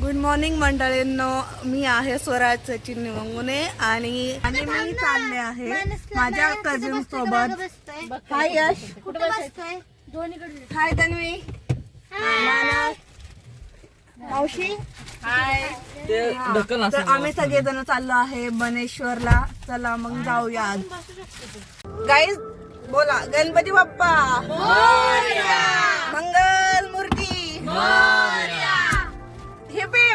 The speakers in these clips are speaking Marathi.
Good morning मंडळींनो. मी आहे स्वराज सचिन निवंगुने आणि आणि मी चालले आहे माझ्या कझिन सोबत. हाय यश कुठे बसतोय? दोन्हीकडे हाय तन्वी मानस मावशी? हाय तर आम्ही सगळेजण चाललो आहे बनेश्वरला. चला मग जाऊया. गाईज बोला. गणपती बाप्पा. मंगल मूर्ती. prohibit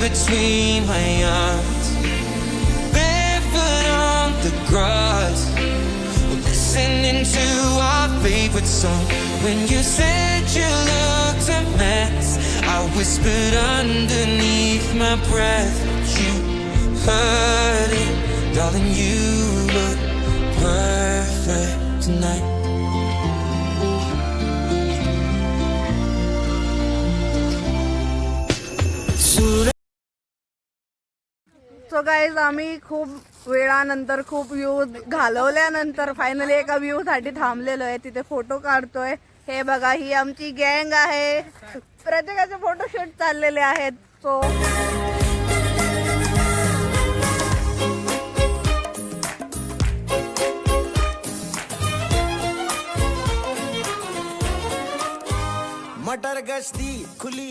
between my arms, barefoot on the grass, listening to our favorite song. When you said you looked a mess, I whispered underneath my breath, you heard it, darling. You look perfect tonight. So guys आम्ही खूप वेळानंतर खूप व्ह्यू घालवल्यानंतर फायनली एका व्ह्यू साठी थांबलेलो आहे. तिथे फोटो काढतोय. हे बघा ही आमची गँग आहे. प्रत्येकाचे फोटोशूट चाललेले आहेत. सो मटर गश्ती खुली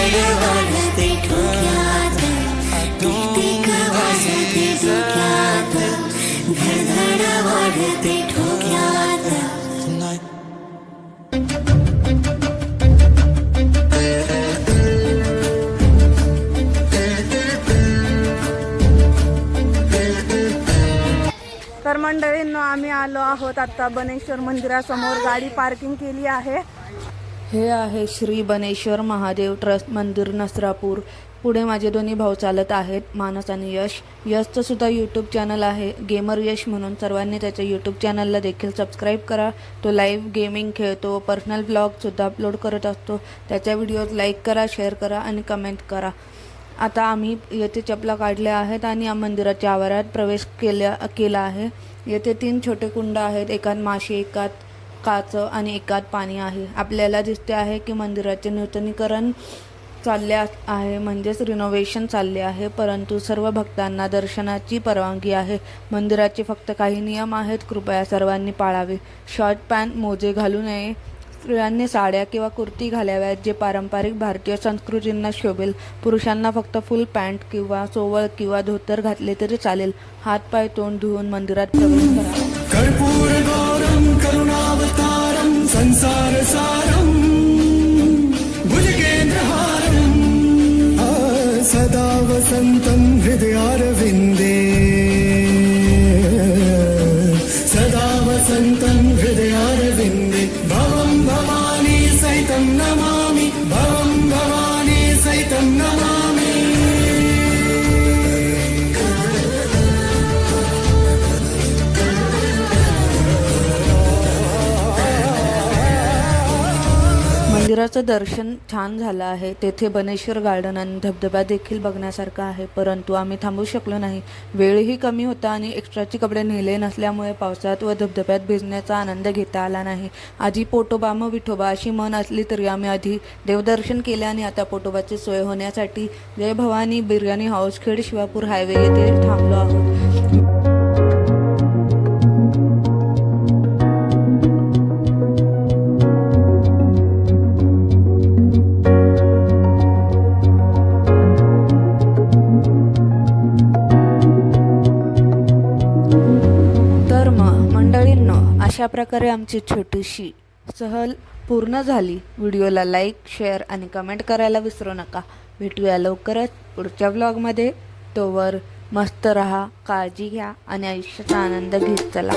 जियल टिक वाजते डोक्यात धडधड वाढते तर मंडळींनो आम्ही आलो आहोत आता बनेश्वर मंदिरासमोर. गाडी पार्किंग केली आहे. हे आहे श्री बनेश्वर महादेव ट्रस्ट मंदिर नसरापूर. पुढे माझे दोन्ही भाऊ चालत आहेत मानस आणि यश. यशचं सुद्धा यूट्यूब चॅनल आहे गेमर यश म्हणून सर्वांनी त्याच्या यूट्यूब चॅनलला देखील सबस्क्राईब करा. तो लाईव्ह गेमिंग खेळतो पर्सनल ब्लॉगसुद्धा अपलोड करत असतो. त्याच्या व्हिडिओज लाईक करा शेअर करा आणि कमेंट करा. आता आम्ही येथे चपला काढल्या आहेत आणि या मंदिराच्या आवारात प्रवेश केल्या केला आहे. येथे तीन छोटे कुंड आहेत एकात माशी एकात काचं आणि एकात पाणी आहे. आपल्याला दिसते आहे की मंदिराचे नूतनीकरण चालले आहे म्हणजेच रिनोव्हेशन चालले आहे परंतु सर्व भक्तांना दर्शनाची परवानगी आहे. मंदिराचे फक्त काही नियम आहेत कृपया सर्वांनी पाळावे. शॉर्ट पॅन्ट मोजे घालू नये. स्त्रियांनी साड्या किंवा कुर्ती घालाव्यात जे पारंपरिक भारतीय संस्कृतींना शोभेल. पुरुषांना फक्त फुल पॅन्ट किंवा सोवळ किंवा धोतर घातले तरी चालेल. हातपाय तोंड धुवून मंदिरात प्रवेश करा संसार सारम मंदिराचं दर्शन छान झालं आहे. तेथे बनेश्वर गार्डन आणि धबधबा देखील बघण्यासारखा आहे. परंतु आम्ही थांबू शकलो नाही. वेळही कमी होता आणि एक्स्ट्राचे कपडे नेले नसल्यामुळे पावसात व धबधब्यात भिजण्याचा आनंद घेता आला नाही. आधी पोटोबा मग विठोबा अशी मन असली तरी आम्ही आधी देवदर्शन केले आणि आता पोटोबाची सोय होण्यासाठी जय भवानी बिर्याणी हाऊस खेड शिवापूर हायवे येथे थांबलो आहोत. प्रकारे आमची छोटीशी सहल पूर्ण झाली. व्हिडिओला लाईक शेअर आणि कमेंट करायला विसरू नका. भेटूया लवकरच पुढच्या व्लॉगमध्ये तोवर मस्त रहा काळजी घ्या आणि आयुष्याचा आनंद घेत चला.